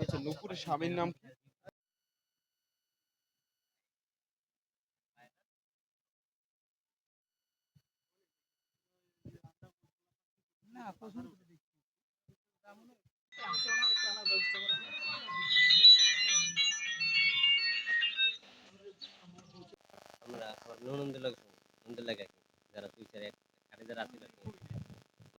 আচ্ছা নুপুরের স্বামীর নাম কি? আমরা ননন্দ লোক নন্দ লাগে যারা দুই চার এক যারা আছে